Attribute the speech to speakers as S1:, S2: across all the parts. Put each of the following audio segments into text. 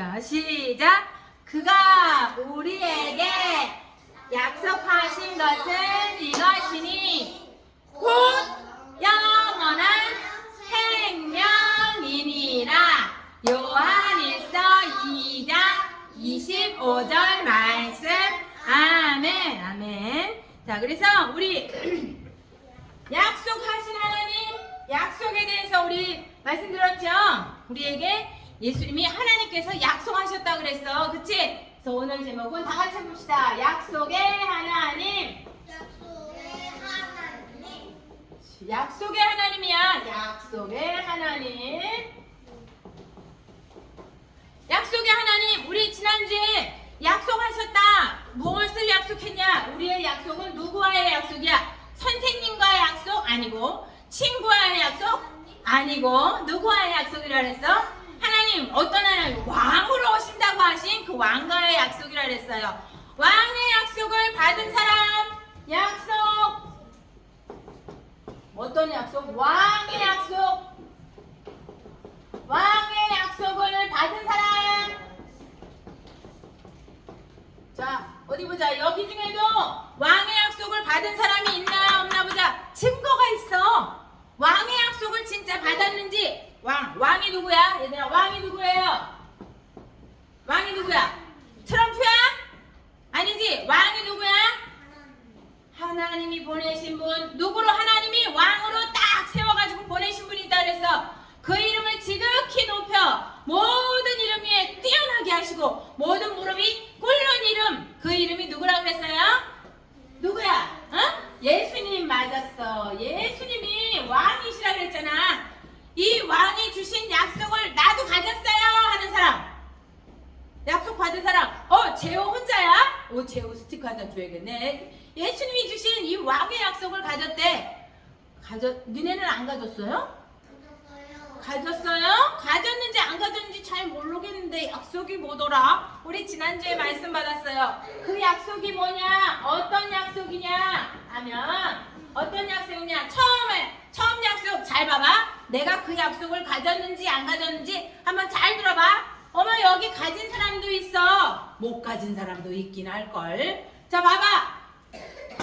S1: 자, 시작. 그가 우리에게 약속하신 것은 이것이니 곧 영원한 생명이니라. 요한일서 2장 25절 말씀. 아멘. 아멘. 자, 그래서 우리 약속하신 하나님 약속에 대해서 우리 말씀드렸죠. 우리에게 예수님이 하나님께서 약속하셨다 그랬어. 그치? 그래서 오늘 제목은 다 같이 봅시다. 약속의 하나님.
S2: 약속의 하나님
S1: 약속의 하나님이야. 약속의 하나님. 약속의 하나님. 우리 지난주에 약속하셨다. 무엇을 약속했냐? 우리의 약속은 누구와의 약속이야? 선생님과의 약속 아니고 친구와의 약속 아니고 누구와의 약속이라 그랬어? 하나님 어떤 하나님? 왕으로 오신다고 하신 그 왕과의 약속이라 그랬어요. 왕의 약속을 받은 사람 약속. 어떤 약속? 왕의 약속. 왕의 약속을 받은 사람. 자 어디 보자. 여기 중에도 왕의 약속을 받은 사람이 있나 없나 보자. 증거가 있어. 왕의 약속을 진짜 받았는지 왕. 왕이 누구야? 얘들아 왕이 누구예요? 왕이 누구야? 트럼프야? 아니지? 왕이 누구야? 하나님이 보내신 분. 누구로? 하나님이 왕으로 딱 세워가지고 보내신 분이 있다 그래서 그 이름을 지극히 높여 모든 이름 위에 뛰어나게 하시고 모든 무릎이 꿇는 이름. 그 이름이 누구라 그랬어요? 누구야? 어? 예수님 맞았어. 예수님이 왕이시라 그랬잖아 이 왕이 주신 약속을 나도 가졌어요 하는 사람 약속 받은 사람 어 제호 혼자야? 오 제호 스티커 하나 줘야겠네 예수님이 주신 이 왕의 약속을 가졌대 가졌 니네는 안 가졌어요?
S2: 가졌어요
S1: 가졌어요? 가졌는지 안 가졌는지 잘 모르겠는데 약속이 뭐더라? 우리 지난주에 말씀 받았어요. 그 약속이 뭐냐? 어떤 약속이냐? 하면 어떤 약속이냐? 처음에 처음 약속 잘 봐봐. 내가 그 약속을 가졌는지 안 가졌는지 한번 잘 들어봐. 어머 여기 가진 사람도 있어. 못 가진 사람도 있긴 할 걸. 자 봐봐.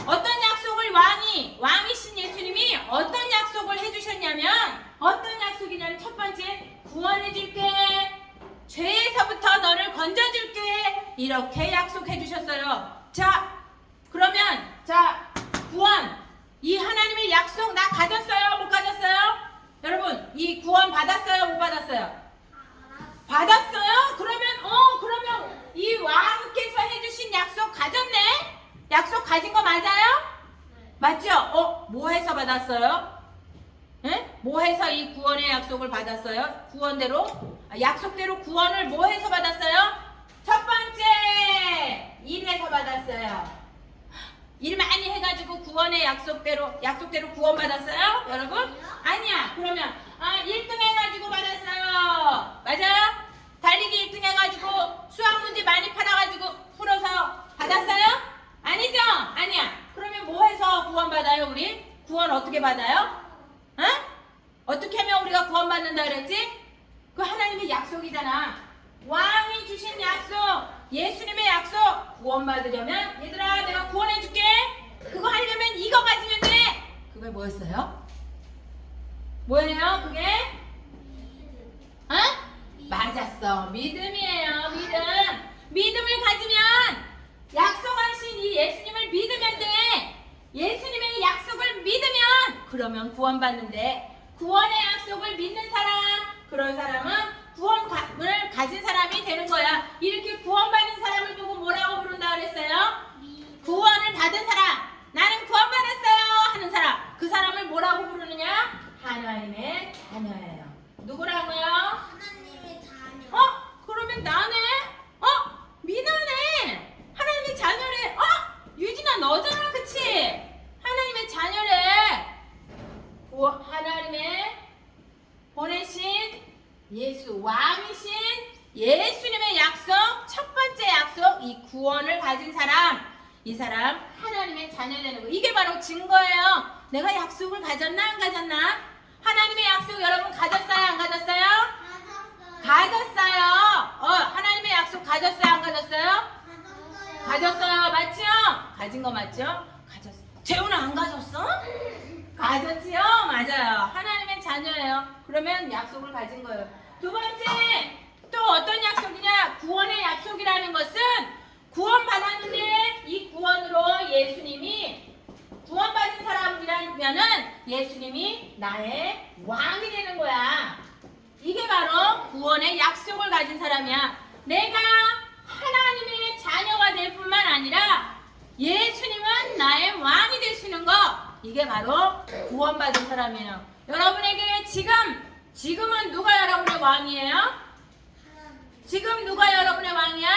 S1: 어떤 약속을 왕이 왕이신 예수님이 어떤 약속을 해주셨냐면 어떤 약속이냐면 첫 번째 구원해줄게 죄에서부터 너를 건져줄게 이렇게 약속해 주셨어요 자 그러면 자 구원 이 하나님의 약속 나 가졌어요 못 가졌어요 여러분 이 구원 받았어요 못 받았어요 받았어요 그러면 어 그러면 이 왕께서 해주신 약속 가졌네 약속 가진 거 맞아요 맞죠 어 뭐 해서 받았어요 예? 뭐 해서 이 구원의 약속을 받았어요? 구원대로? 아, 약속대로 구원을 뭐 해서 받았어요? 첫 번째, 일해서 받았어요. 일 많이 해가지고 구원의 약속대로, 약속대로 구원 받았어요? 여러분? 아니야. 그러면, 아, 1등 해가지고 받았어요. 맞아요? 달리기 1등 해가지고 수학 문제 많이 팔아가지고 풀어서 받았어요? 아니죠? 아니야. 그러면 뭐 해서 구원 받아요, 우리? 구원 어떻게 받아요? 어? 어떻게 하면 우리가 구원 받는다 그랬지? 그 하나님의 약속이잖아. 왕이 주신 약속, 예수님의 약속, 구원받으려면 얘들아 내가 구원해줄게. 그거 하려면 이거 가지면 돼. 그게 뭐였어요? 뭐예요? 그게? 어? 맞았어. 믿음이에요. 믿음. 믿음을 가지면 약속하신 이 예수님을 믿으면 돼. 예수님의 약속을 믿으면 그러면 구원받는데 구원의 약속을 믿는 사람 그런 사람은 구원을 가진 사람이 되는 거야. 이렇게 구원받은 사람을 보고 뭐라고 부른다 그랬어요? 구원을 받은 사람. 나는 구원받았어요 하는 사람. 그 사람을 뭐라고 부르느냐? 하나님의 자녀예요. 누구라고요?
S2: 하나님의 자녀
S1: 어? 그러면 나네? 어? 미나네? 하나님의 자녀래? 어? 유진아 너잖아 그치? 하나님의 자녀래 오, 하나님의 보내신 예수 왕이신 예수님의 약속 첫 번째 약속 이 구원을 가진 사람 이 사람 하나님의 자녀 되는 거 이게 바로 증거예요 내가 약속을 가졌나 안 가졌나 하나님의 약속 여러분 가졌어요 안 가졌어요?
S2: 가졌어요
S1: 가졌어요. 어, 하나님 가졌어요?
S2: 가졌어요.
S1: 가졌어요. 맞죠? 가진 거 맞죠? 가졌어. 재훈아 안 가졌어? 가졌지요? 맞아요. 하나님의 자녀예요. 그러면 약속을 가진 거예요. 두 번째, 또 어떤 약속이냐? 구원의 약속이라는 것은 구원 받았는데 이 구원으로 예수님이 구원받은 사람이라면은 예수님이 나의 왕이 되는 거야. 이게 바로 구원의 약속을 가진 사람이야. 내가 하나님의 자녀가 될 뿐만 아니라 예수님은 나의 왕이 되시는 거. 이게 바로 구원받은 사람이에요. 여러분에게 지금, 지금은 누가 여러분의 왕이에요? 지금 누가 여러분의 왕이야?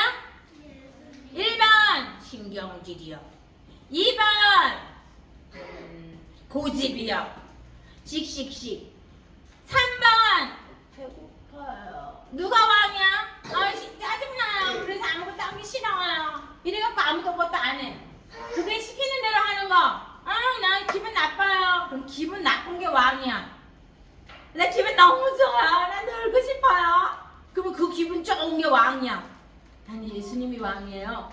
S1: 1번 신경질이요. 2번 음, 고집이요. 씩씩씩. 3번 배고파요. 누가 왕이야? 아씨 짜증나요. 그래서 아무것도 하기 싫어요. 이래갖고 아무것도 안 해. 그게 시키는 대로 하는 거. 아, 나 기분 나빠요. 그럼 기분 나쁜 게 왕이야. 나 기분 너무 좋아. 나 놀고 싶어요. 그러면 그 기분 좋은 게 왕이야. 나는 예수님이 왕이에요.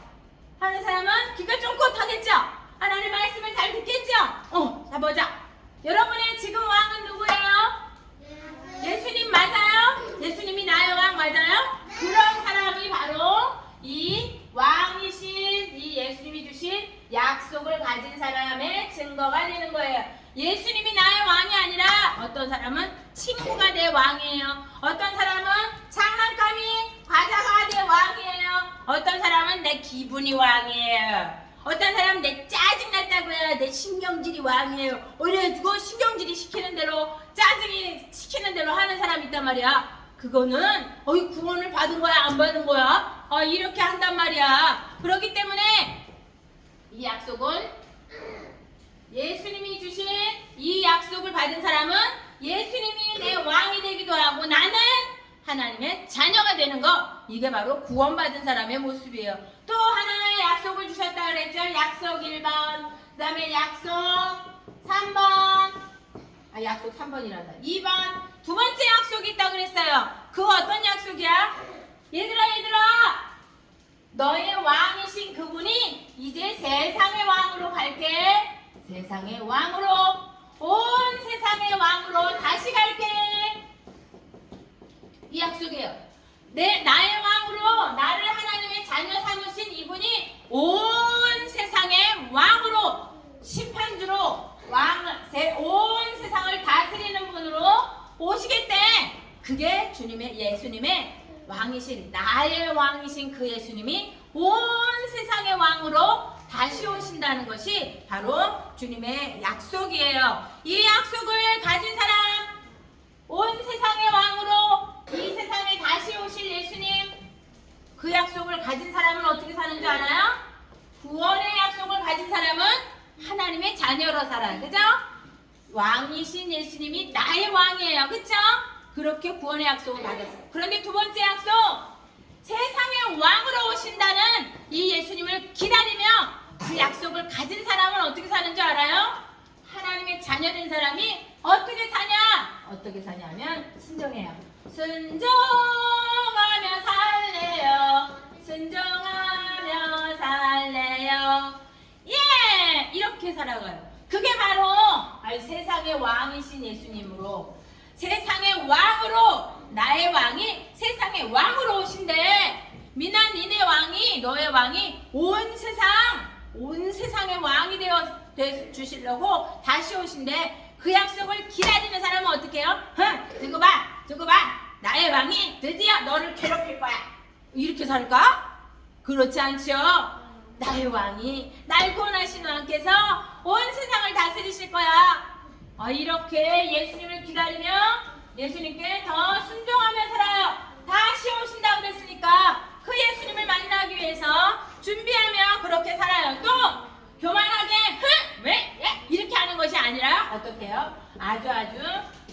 S1: 하는 사람은 귀가 쫑긋하겠죠? 하나님 말씀을 잘 듣겠죠? 어, 자 보자. 여러분의 지금 왕은 누구예요? 예수님 맞아요? 예수님이 나의 왕 맞아요? 그런 사람이 바로 이 왕이신 이 예수님이 주신 약속을 가진 사람의 증거가 되는 거예요. 예수님이 나의 왕이 아니라 어떤 사람은 친구가 내 왕이에요. 어떤 사람은 장난감이 과자가 내 왕이에요. 어떤 사람은 내 기분이 왕이에요. 어떤 사람은 내 짜증 났다고 해요. 내 신경질이 왕이에요. 그래가지고 신경질이 시키는 대로 짜증이 시키는 대로 하는 사람이 있단 말이야. 그거는 어이 구원을 받은 거야 안 받은 거야? 어, 이렇게 한단 말이야. 그렇기 때문에 이 약속은 예수님이 주신 이 약속을 받은 사람은 예수님이 내 왕이 되기도 하고 나는 하나님의 자녀가 되는 거 이게 바로 구원받은 사람의 모습이에요. 또 하나의 약속을 주셨다 그랬죠. 약속 1번 그 다음에 약속 3번 아 약속 3번이란다. 2번 두 번째 약속이 있다고 그랬어요. 그 어떤 약속이야? 얘들아 얘들아 너의 왕이신 그분이 이제 세상의 왕으로 갈게. 세상의 왕으로 온 세상의 왕으로 다시 갈게. 이 약속이에요. 내 나의 왕으로 나를 하나님의 자녀 삼으신 이분이 온 세상의 왕으로 심판주로 왕, 세, 온 세상을 다스리는 분으로 오시겠대. 그게 주님의 예수님의 왕이신 나의 왕이신 그 예수님이 온 세상의 왕으로 다시 오신다는 것이 바로 주님의 약속이에요. 이 약속을 가진 사람, 온 세상의 왕으로 이 세상에 다시 오실 예수님, 그 약속을 가진 사람은 어떻게 사는 줄 알아요? 구원의 약속을 가진 사람은 하나님의 자녀로 살아요. 그죠? 왕이신 예수님이 나의 왕이에요. 그쵸? 그렇게 구원의 약속을 받았어요. 그런데 두 번째 약속, 세상의 왕으로 오신다는 이 예수님을 기다리며 그 약속을 가진 사람은 어떻게 사는 줄 알아요? 하나님의 자녀된 사람이 어떻게 사냐? 어떻게 사냐면 순종해요. 순종하며 살래요. 순종하며 살래요. 예! 이렇게 살아가요. 그게 바로 아이 세상의 왕이신 예수님으로 세상의 왕으로 나의 왕이 세상의 왕으로 오신대. 미난 니네 왕이 너의 왕이 온 세상 온 세상의 왕이 되어 되- 주시려고 다시 오신대. 그 약속을 기다리는 사람은 어떻게 해요? 흥, 두고 봐, 두고 봐. 나의 왕이 드디어 너를 괴롭힐 거야. 이렇게 살까? 그렇지 않죠? 나의 왕이 날 구원하신 왕께서 온 세상을 다스리실 거야. 어, 이렇게 예수님을 기다리며 예수님께 더 순종하며 살아요. 다시 오신다고 그랬으니까 그 예수님을 만나기 위해서 준비하며 그렇게 살아요. 또 교만하게 흥! 왜? 예? 이렇게 하는 것이 아니라 어떻게 해요? 아주 아주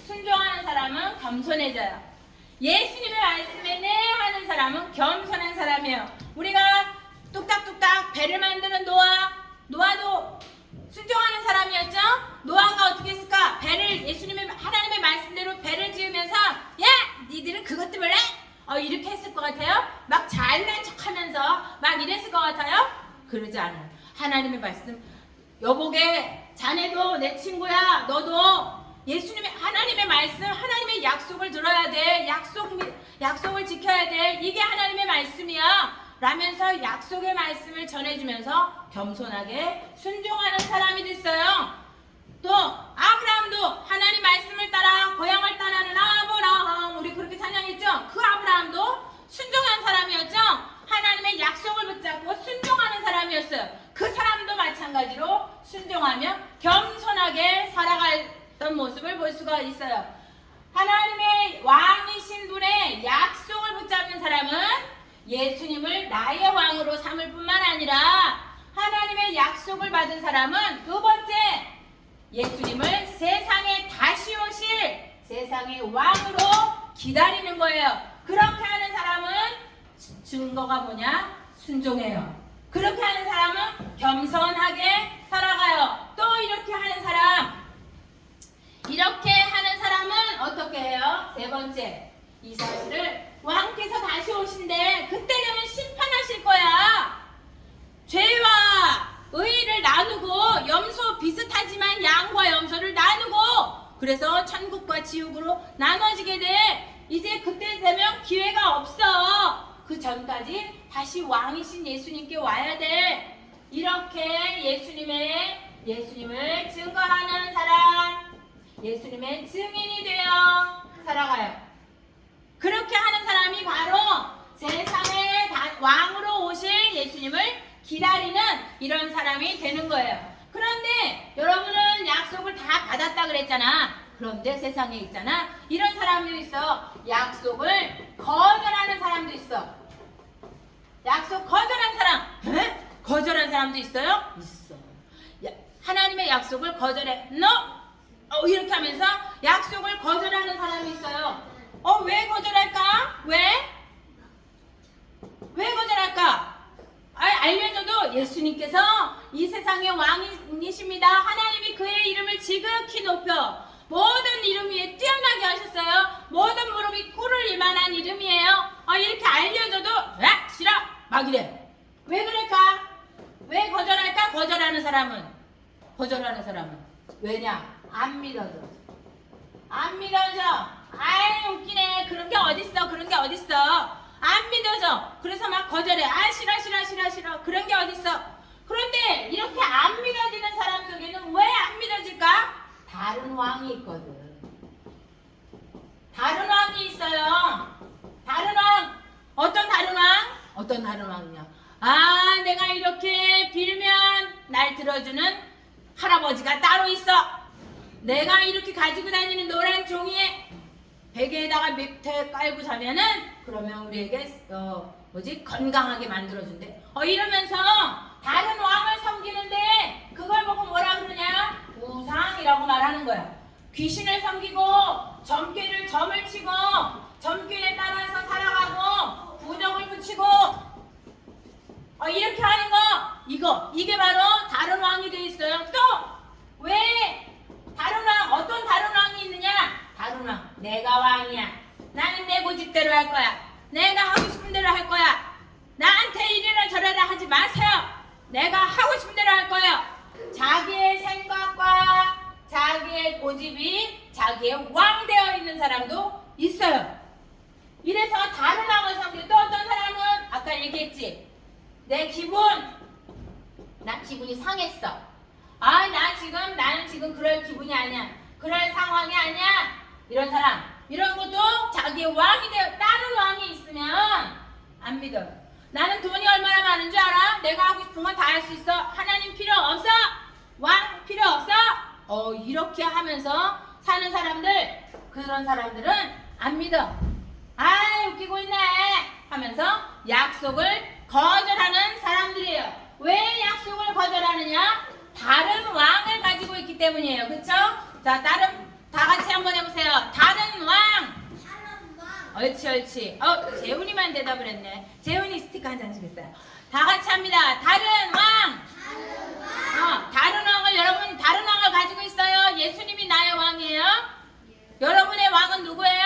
S1: 순종하는 사람은 겸손해져요. 예수님의 말씀에 네 하는 사람은 겸손한 사람이에요. 우리가 뚝딱뚝딱 배를 만드는 노아, 노아도 순종하는 사람이었죠? 노아가 어떻게 했을까? 배를 예수님의 하나님의 말씀대로 배를 지으면서 야, 니들은 그것 때문에 어, 이렇게 했을 것 같아요. 막 자, 잘난 척하면서 막 이랬을 것 같아요? 그러지 않아요. 하나님의 말씀 여보게 자네도 내 친구야 너도 예수님의 하나님의 말씀 하나님의 약속을 들어야 돼 약속 미- 약속을 지켜야 돼 이게 하나님의 말씀이야 라면서 약속의 말씀을 전해주면서 겸손하게 순종하는 사람이 됐어요. 또 아브라함도 하나님 말씀을 따라 고향을 떠나는 아브라함 우리 그렇게 찬양했죠? 그 아브라함도 순종한 사람이었죠? 하나님의 약속을 붙잡고 순종하는 사람이었어요. 그 사람도 마찬가지로 순종하며 겸손하게 살아갔던 모습을 볼 수가 있어요. 하나님의 왕이신 분의 약속을 붙잡는 사람은 예수님을 나의 왕으로 삼을 뿐만 아니라 하나님의 약속을 받은 사람은 두 번째 예수님을 세상에 다시 오실 세상의 왕으로 기다리는 거예요. 그렇게 하는 사람은 증거가 뭐냐? 순종해요. 그렇게 하는 사람은 겸손하게 살아가요. 또 이렇게 하는 사람, 이렇게 하는 사람은 어떻게 해요? 세 번째, 이 사실을 왕께서 다시 오신데 그때 되면 심판하실 거야. 죄와 의를 나누고 염소 비슷하지만 양과 염소를 나누고 그래서 천국과 지옥으로 나눠지게 돼. 이제 그때 되면 기회가 없어. 그 전까지 다시 왕이신 예수님께 와야 돼. 이렇게 예수님의 예수님을 증거하는 사람, 예수님의 증인이 되어 살아가요. 그렇게 하는 사람이 바로 세상의 다- 왕으로 오실 예수님을 기다리는 이런 사람이 되는 거예요. 그런데 여러분은 약속을 다 받았다 그랬잖아. 그런데 세상에 있잖아. 이런 사람도 있어. 약속을 거절하는 사람도 있어. 약속 거절한 사람. 에? 거절한 사람도 있어요? 있어. 야, 하나님의 약속을 거절해. 너 어, 이렇게 하면서 약속을 거절하는 사람이 있어요. 어, 왜 거절할까? 왜? 왜 거절할까? 아, 알려줘도 예수님께서 이 세상의 왕이십니다. 하나님이 그의 이름을 지극히 높여 모든 이름 위에 뛰어나게 하셨어요. 모든 무릎이 꿇을 이만한 이름이에요. 어, 이렇게 알려줘도 야, 싫어! 막 이래. 왜 그럴까? 왜 거절할까? 거절하는 사람은 거절하는 사람은 왜냐? 안 믿어져. 안 믿어져. 아이 웃기네. 그런 게 어딨어. 그런 게 어딨어. 안 믿어져. 그래서 막 거절해. 아 싫어 싫어 싫어 싫어. 그런 게 어딨어. 그런데 이렇게 안 믿어지는 사람 속에는 왜 안 믿어질까? 다른 왕이 있거든. 다른 왕이 있어요. 다른 왕. 어떤 다른 왕? 어떤 다른 왕이냐? 아, 내가 이렇게 빌면 날 들어주는 할아버지가 따로 있어. 내가 이렇게 가지고 다니는 노란 종이에 베개에다가 밑에 깔고 자면은 그러면 우리에게 어 뭐지 건강하게 만들어준대. 어 이러면서 다른 왕을 섬기는데 그걸 보고 뭐라 그러냐? 우상이라고 말하는 거야. 귀신을 섬기고 점괘를 점을 치고 점괘에 따라서 살아가고 부정을 붙이고 어, 이렇게 하는 거 이거 이게 바로 다른 왕이 돼 있어요. 또 왜 다른 왕 어떤 다른 왕이 있느냐? 다른 왕 내가 왕이야. 나는 내 고집대로 할 거야. 내가 하고 싶은 대로 할 거야. 나한테 이래라 저래라 하지 마세요. 내가 하고 싶은 대로 할 거예요. 자기의 생각과 자기의 고집이 자기의 왕 되어 있는 사람도 있어요. 이래서 다른 왕을 섬기고 또 어떤 사람은 아까 얘기했지. 내 기분 나 기분이 상했어. 아, 나 지금 나는 지금 그럴 기분이 아니야. 그럴 상황이 아니야. 이런 사람. 이런 것도 자기의 왕이 되어 다른 왕이 있으면 안 믿어. 나는 돈이 얼마나 많은 줄 알아? 내가 하고 싶은 건 다 할 수 있어. 하나님 필요 없어. 왕 필요 없어. 어, 이렇게 하면서 사는 사람들 그런 사람들은 안 믿어. 아, 웃기고 있네. 하면서 약속을 거절하는 사람들이에요. 왜 약속을 거절하느냐? 다른 왕을 가지고 있기 때문이에요. 그쵸? 자, 다른, 다 같이 한번 해보세요. 다른 왕. 옳지 옳지. 어 재훈이만 대답을 했네. 재훈이 스티커 한장 주겠어요. 다 같이 합니다. 다른 왕. 어, 다른 왕을 여러분 다른 왕을 가지고 있어요. 예수님이 나의 왕이에요. 여러분의 왕은 누구예요?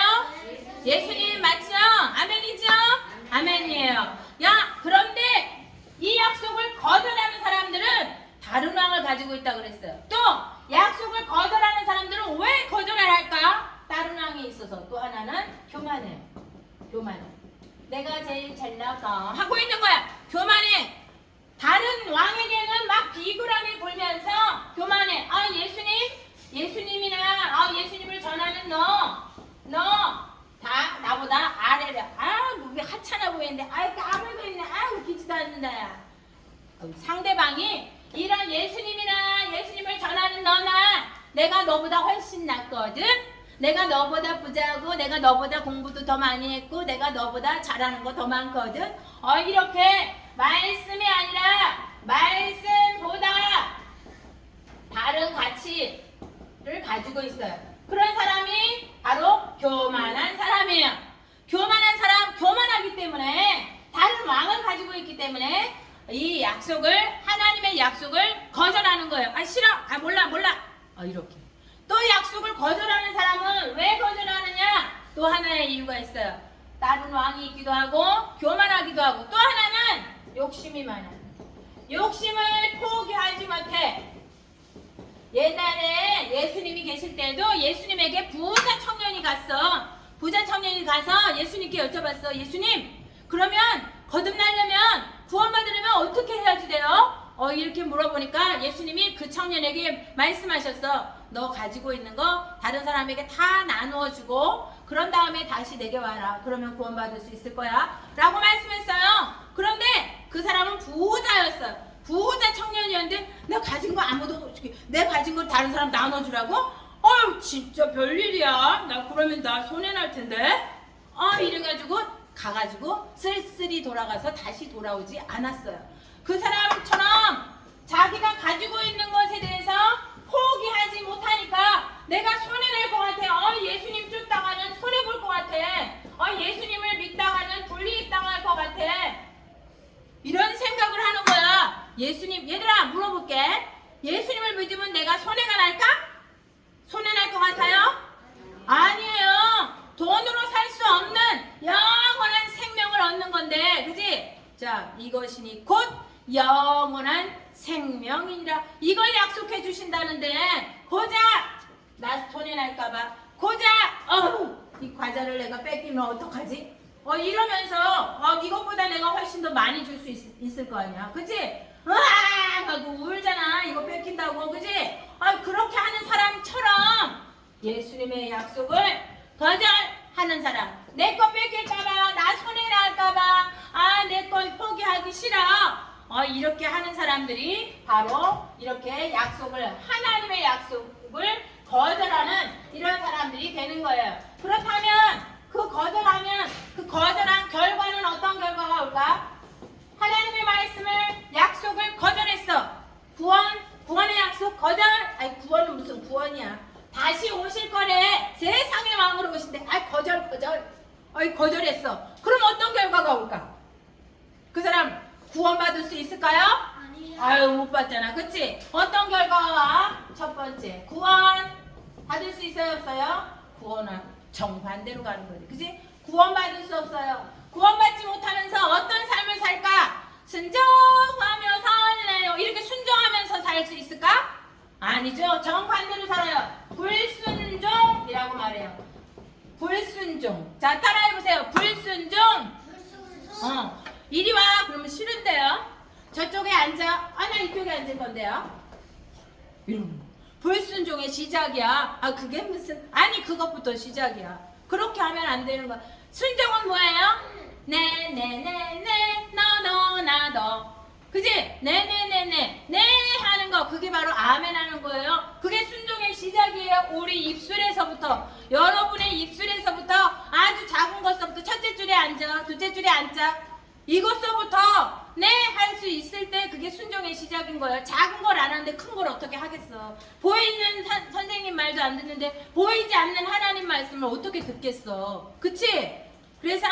S1: 예수님 맞죠? 아멘이죠? 아멘이에요. 야 그런데 이 약속을 거절하는 사람들은 가지고 있다 그랬어요. 또 약속을 거절하는 사람들은 왜 거절을 할까? 다른 왕이 있어서 또 하나는 교만해요. 교만해. 내가 제일 잘 나가 하고 있는 거야. 교만해. 다른 왕에게는 막 비굴하게 굴면서 교만해. 아 예수님, 예수님이나 아 예수님을 전하는 너, 너 다 나보다 아래라. 아 목이 하찮아 보이는데 아이 까불고 있네. 아 웃기지도 않는다. 야. 어, 상대방이 이런 예수님이나 예수님을 전하는 너나 내가 너보다 훨씬 낫거든. 내가 너보다 부자고 내가 너보다 공부도 더 많이 했고 내가 너보다 잘하는 거 더 많거든. 어 이렇게 말씀이 아니라 말씀보다 다른 가치를 가지고 있어요. 그런 사람이 바로 교만한 사람이에요. 교만한 사람, 교만하기 때문에 다른 왕을 가지고 있기 때문에 이 약속을 약속을 거절하는 거예요. 아 싫어, 아 몰라 몰라. 어 이렇게. 또 약속을 거절하는 사람은 왜 거절하느냐? 또 하나의 이유가 있어요. 다른 왕이 있기도 하고 교만하기도 하고 또 하나는 욕심이 많아요. 욕심을 포기하지 못해. 옛날에 예수님이 계실 때도 예수님에게 부자 청년이 갔어. 부자 청년이 가서 예수님께 여쭤봤어. 예수님, 그러면 거듭나려면 구원받으려면 어떻게 해야지 돼요? 어, 이렇게 물어보니까 예수님이 그 청년에게 말씀하셨어. 너 가지고 있는 거 다른 사람에게 다 나누어 주고 그런 다음에 다시 내게 와라. 그러면 구원받을 수 있을 거야. 라고 말씀했어요. 그런데 그 사람은 부자였어요. 부자 청년이었는데 내가 가진 거 아무도 내 가진 걸 다른 사람 나눠주라고? 어휴 진짜 별일이야. 나 그러면 나 손해 날 텐데. 아 이래가지고 가가지고 쓸쓸히 돌아가서 다시 돌아오지 않았어요. 그 사람처럼 자기가 가지고 있는 것에 대해서 포기하지 못하니까 내가 손해 낼 것 같아. 어 예수님 쫓다가는 손해 볼 것 같아. 어 예수님을 믿다가는 불이익 당할 것 같아. 이런 생각을 하는 거야. 예수님, 얘들아, 물어볼게. 예수님을 믿으면 내가 손해가 날까? 손해 날 것 같아요? 아니에요. 돈으로 살 수 없는 영원한 생명을 얻는 건데, 그지? 자, 이것이니 곧 영원한 생명이니라. 이걸 약속해 주신다는데, 고작 나 손해 날까봐, 고작, 어우, 이 과자를 내가 뺏기면 어떡하지? 어 이러면서 어 이것보다 내가 훨씬 더 많이 줄 수 있을 거 아니야 그치? 으아 하고 울잖아 이거 뺏긴다고 그치? 아 그렇게 하는 사람처럼 예수님의 약속을 거절하는 사람 내 거 뺏길까봐 나 손해 날까봐 아내거 포기하기 싫어 어 이렇게 하는 사람들이 바로 이렇게 약속을 하나님의 약속을 거절하는 이런 사람들이 되는 거예요 그렇다면 그 거절하면 그 거절한 결과는 어떤 결과가 올까? 하나님의 말씀을 약속을 거절했어. 구원 구원의 약속 거절. 아니 구원은 무슨 구원이야? 다시 오실 거래. 세상의 왕으로 오신대. 아이 거절 거절. 아이 거절했어. 그럼 어떤 결과가 올까? 그 사람 구원받을 수 있을까요?
S2: 아니요.
S1: 아유 못 받잖아 그치? 어떤 결과가 첫 번째 구원 받을 수 있어요 없어요? 구원은 정반대로 가는 거지 그치? 구원받을 수 없어요 구원받지 못하면서 어떤 삶을 살까? 순종하며 살래요 이렇게 순종하면서 살 수 있을까? 아니죠 정반대로 살아요 불순종이라고 말해요 불순종 자 따라해보세요 불순종
S2: 불순수.
S1: 어, 이리 와. 그러면 싫은데요. 저쪽에 앉아. 아, 나 이쪽에 앉을 건데요. 거. 불순종의 시작이야. 아, 그게 무슨, 아니, 그것부터 시작이야. 그렇게 하면 안 되는 거야. 순종은 뭐예요? 네, 네, 네, 네, 너, 너, 나, 너. 그지? 네, 네, 네, 네. 네 하는 거. 그게 바로 아멘 하는 거예요. 그게 순종의 시작이에요. 우리 입술에서부터. 여러분의 입술에서부터 아주 작은 것서부터 첫째 줄에 앉아. 둘째 줄에 앉아. 이것서부터 네 할 수 있을 때 그게 순종의 시작인 거예요. 작은 걸 안 하는데 큰 걸 어떻게 하겠어? 보이는 사- 선생님 말도 안 듣는데 보이지 않는 하나님 말씀을 어떻게 듣겠어? 그치? 그래서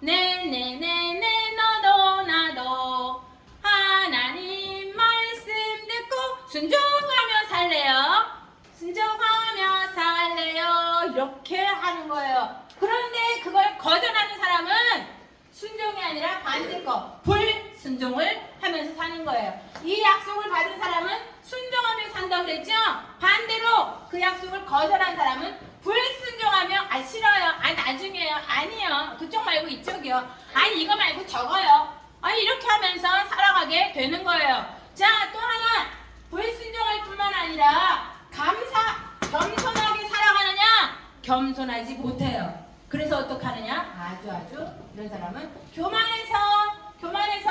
S1: 네네네네 너도 나도 하나님 말씀 듣고 순종하며 살래요. 순종하며 살래요. 이렇게 하는 거예요. 그런데 그걸 거절하는 사람은 순종이 아니라 반대 거 불순종. 순종을 하면서 사는 거예요. 이 약속을 받은 사람은 순종하며 산다고 그랬죠? 반대로 그 약속을 거절한 사람은 불순종하며 아 싫어요. 아 나중에요. 아니요. 그쪽 말고 이쪽이요. 아니 이거 말고 저거요. 아니 이렇게 하면서 살아가게 되는 거예요. 자, 또 하나 불순종할 뿐만 아니라 감사 겸손하게 살아가느냐? 겸손하지 못해요. 그래서 어떻게 하느냐? 아주 아주 이런 사람은 교만해서 교만해서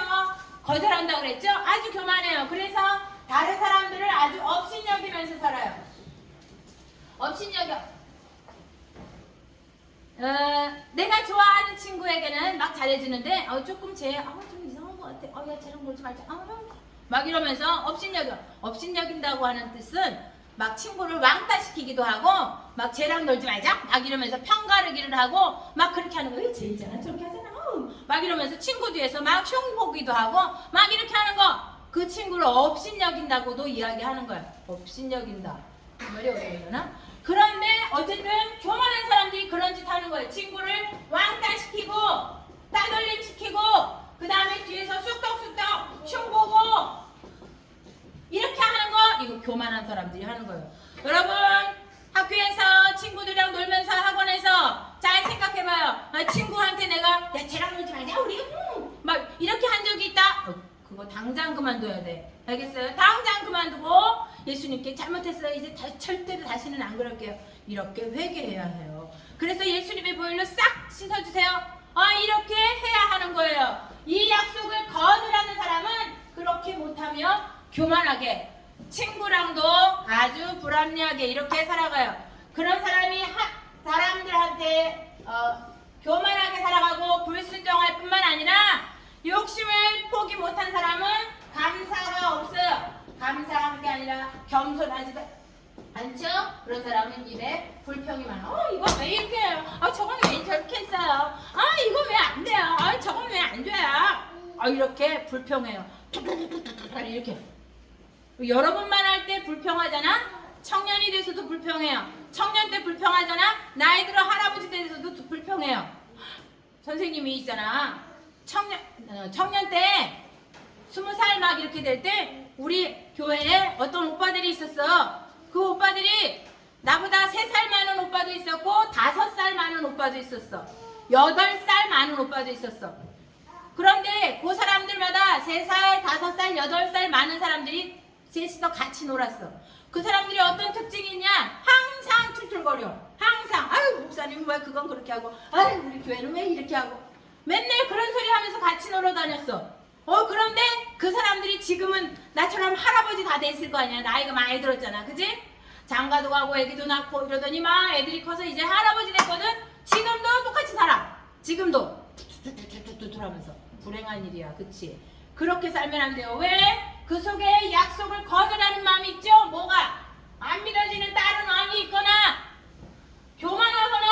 S1: 거절한다고 그랬죠? 아주 교만해요. 그래서 다른 사람들을 아주 업신여기면서 살아요. 업신여겨. 어, 내가 좋아하는 친구에게는 막 잘해주는데 어, 조금 쟤좀 이상한 것 같아. 어, 야 쟤랑 놀지 말자. 아, 막 이러면서 업신여겨. 업신여긴다고 하는 뜻은 막 친구를 왕따시키기도 하고 막 쟤랑 놀지 말자. 막 이러면서 편가르기를 하고 막 그렇게 하는 거예요. 쟤 있잖아. 저렇게 하잖아. 막 이러면서 친구 뒤에서 막 흉보기도 하고 막 이렇게 하는 거. 그 친구를 업신여긴다고도 이야기하는 거야. 업신여긴다. 머리 어려나? 그런데 어쨌든 교만한 사람들이 그런 짓 하는 거예요. 친구를 왕따시키고 따돌림 시키고 그 다음에 뒤에서 쑥덕쑥덕 흉보고 이렇게 하는 거 이거 교만한 사람들이 하는 거예요. 여러분 학교에서 친구들이랑 놀면서 학원에서 잘 생각해봐요. 아, 친구한테 내가 야 쟤랑 놀지 말자 우리 음, 막 이렇게 한 적이 있다. 어, 그거 당장 그만둬야 돼. 알겠어요? 당장 그만두고 예수님께 잘못했어요. 이제 다, 절대로 다시는 안 그럴게요. 이렇게 회개해야 해요. 그래서 예수님의 보혈로 싹 씻어주세요. 아 이렇게 해야 하는 거예요. 이 약속을 거절하는 사람은 그렇게 못하며 교만하게 친구랑도 아주 불합리하게 이렇게 살아가요. 그런 사람이 하, 사람들한테 어, 교만하게 살아가고 불순종할 뿐만 아니라 욕심을 포기 못한 사람은 감사가 없어요. 감사한 게 아니라 겸손하지도 않죠? 그런 사람은 입에 불평이 많아. 어, 이거 왜 이렇게 해요? 아, 저건 왜 저렇게 했어요? 아, 이거 왜 안 돼요? 아, 저건 왜 안 돼요? 아, 이렇게 불평해요. 이렇게. 여러 번만 할 때 불평하잖아? 청년이 돼서도 불평해요. 청년 때 불평하잖아? 나이 들어 할아버지 돼서도 불평해요. 선생님이 있잖아. 청년, 어, 청년 때 스무 살 막 이렇게 될 때 우리 교회에 어떤 오빠들이 있었어. 그 오빠들이 나보다 세 살 많은 오빠도 있었고 다섯 살 많은 오빠도 있었어. 여덟 살 많은 오빠도 있었어. 그런데 그 사람들마다 세 살, 다섯 살, 여덟 살 많은 사람들이 셋이서 같이 놀았어. 그 사람들이 어떤 특징이 있냐? 항상 툴툴거려. 항상. 아유, 목사님 왜 그건 그렇게 하고. 아유, 우리 교회는 왜 이렇게 하고. 맨날 그런 소리 하면서 같이 놀러 다녔어. 어, 그런데 그 사람들이 지금은 나처럼 할아버지 다 됐을 거 아니야. 나이가 많이 들었잖아. 그지? 장가도 가고 애기도 낳고 이러더니 막 애들이 커서 이제 할아버지 됐거든? 지금도 똑같이 살아. 지금도. 뚜뚜뚜뚜뚜 하면서. 불행한 일이야. 그치? 그렇게 살면 안 돼요. 왜? 그 속에 약속을 거절하는 마음이 있죠? 뭐가? 안 믿어지는 다른 왕이 있거나, 교만하거나,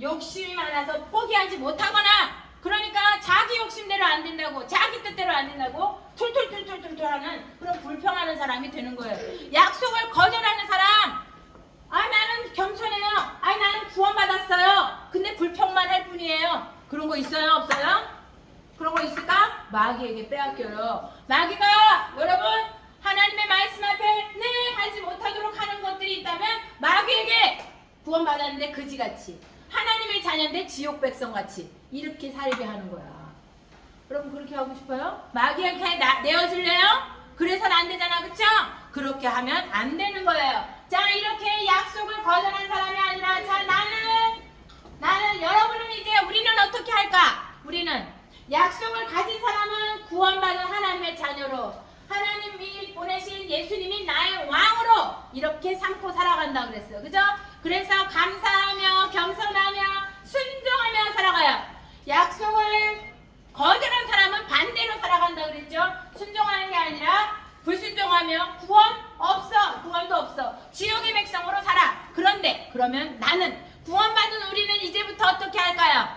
S1: 욕심이 많아서 포기하지 못하거나, 그러니까 자기 욕심대로 안 된다고, 자기 뜻대로 안 된다고, 툴툴툴툴툴툴 하는 그런 불평하는 사람이 되는 거예요. 약속을 거절하는 사람, 아, 나는 겸손해요. 아, 나는 구원받았어요. 근데 불평만 할 뿐이에요. 그런 거 있어요? 없어요? 그런 거 있을까? 마귀에게 빼앗겨요. 마귀가 여러분 하나님의 말씀 앞에 네 하지 못하도록 하는 것들이 있다면 마귀에게 구원받았는데 그지같이 하나님의 자녀인데 지옥 백성같이 이렇게 살게 하는 거야. 그렇게 하고 싶어요? 마귀에게 나, 내어줄래요? 그래서는 안 되잖아 그쵸? 그렇게 하면 안 되는 거예요. 자 이렇게 약속을 거절한 사람이 아니라 자 나는 나는 여러분은 이제 우리는 어떻게 할까? 우리는 약속을 가진 사람은 구원받은 하나님의 자녀로 하나님이 보내신 예수님이 나의 왕으로 이렇게 삼고 살아간다 그랬어요. 그죠? 그래서 감사하며 겸손하며 순종하며 살아가요. 약속을 거절한 사람은 반대로 살아간다 그랬죠? 순종하는 게 아니라 불순종하며 구원 없어. 구원도 없어. 지옥의 백성으로 살아. 그러면 나는 구원받은 우리는 이제부터 어떻게 할까요?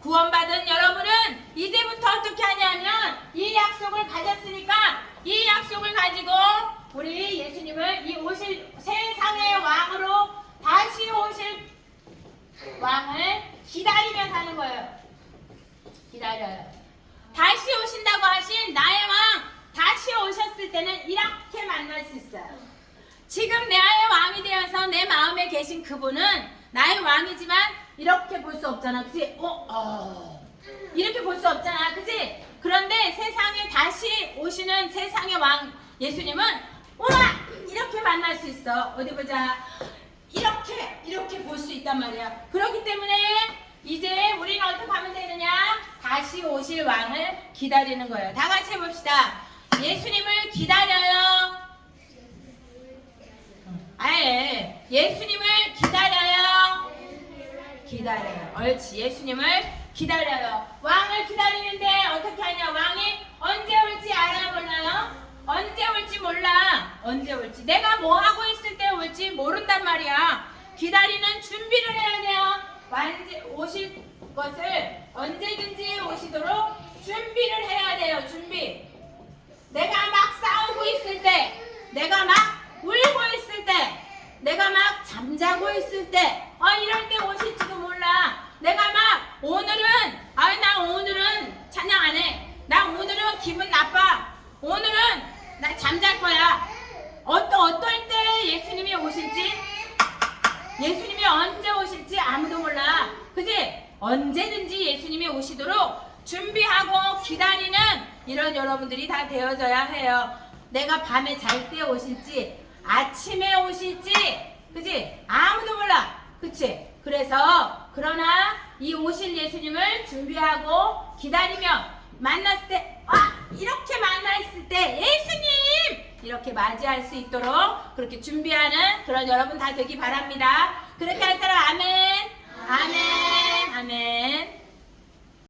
S1: 구원받은 여러분은 이제부터 어떻게 하냐면 이 약속을 가졌으니까 이 약속을 가지고 우리 예수님을 이 오실 세상의 왕으로 다시 오실 왕을 기다리며 사는 거예요. 기다려요. 다시 오신다고 하신 만났을 때는 이렇게 만날 수 있어요. 지금 내 아의 왕이 되어서 내 마음에 계신 그분은 나의 왕이지만 이렇게 볼 수 없잖아. 그치? 어, 어. 이렇게 볼 수 없잖아. 그치? 그런데 세상에 다시 오시는 세상의 왕 예수님은 우와! 이렇게 만날 수 있어. 어디 보자. 이렇게, 이렇게 볼 수 있단 말이야. 그렇기 때문에 이제 우리는 어떻게 하면 되느냐? 다시 오실 왕을 기다리는 거예요. 다 같이 해봅시다. 예수님을 기다려요. 아예 예수님을 기다려요. 기다려요. 옳지. 예수님을 기다려요. 왕을 기다리는데 어떻게 하냐? 왕이 언제 올지 알아보나요? 언제 올지 몰라. 언제 올지. 내가 뭐 하고 있을 때 올지 모른단 말이야. 기다리는 준비를 해야 돼요. 완제 오실 것을 언제든지 오시도록 준비를 해야 돼요. 준비. 내가 막 싸우고 있을 때, 내가 막 울고 있을 때, 내가 막 잠자고 있을 때, 아 이럴 때 오실지도 몰라. 내가 막 오늘은, 아 나 오늘은 찬양 안 해. 나 오늘은 기분 나빠. 오늘은 나 잠잘 거야. 어떠 어떨 때 예수님이 오실지, 예수님이 언제 오실지 아무도 몰라. 그지? 언제든지 예수님이 오시도록 준비하고 기다리는 이런 여러분들이 다 되어져야 해요. 내가 밤에 잘 때 오실지,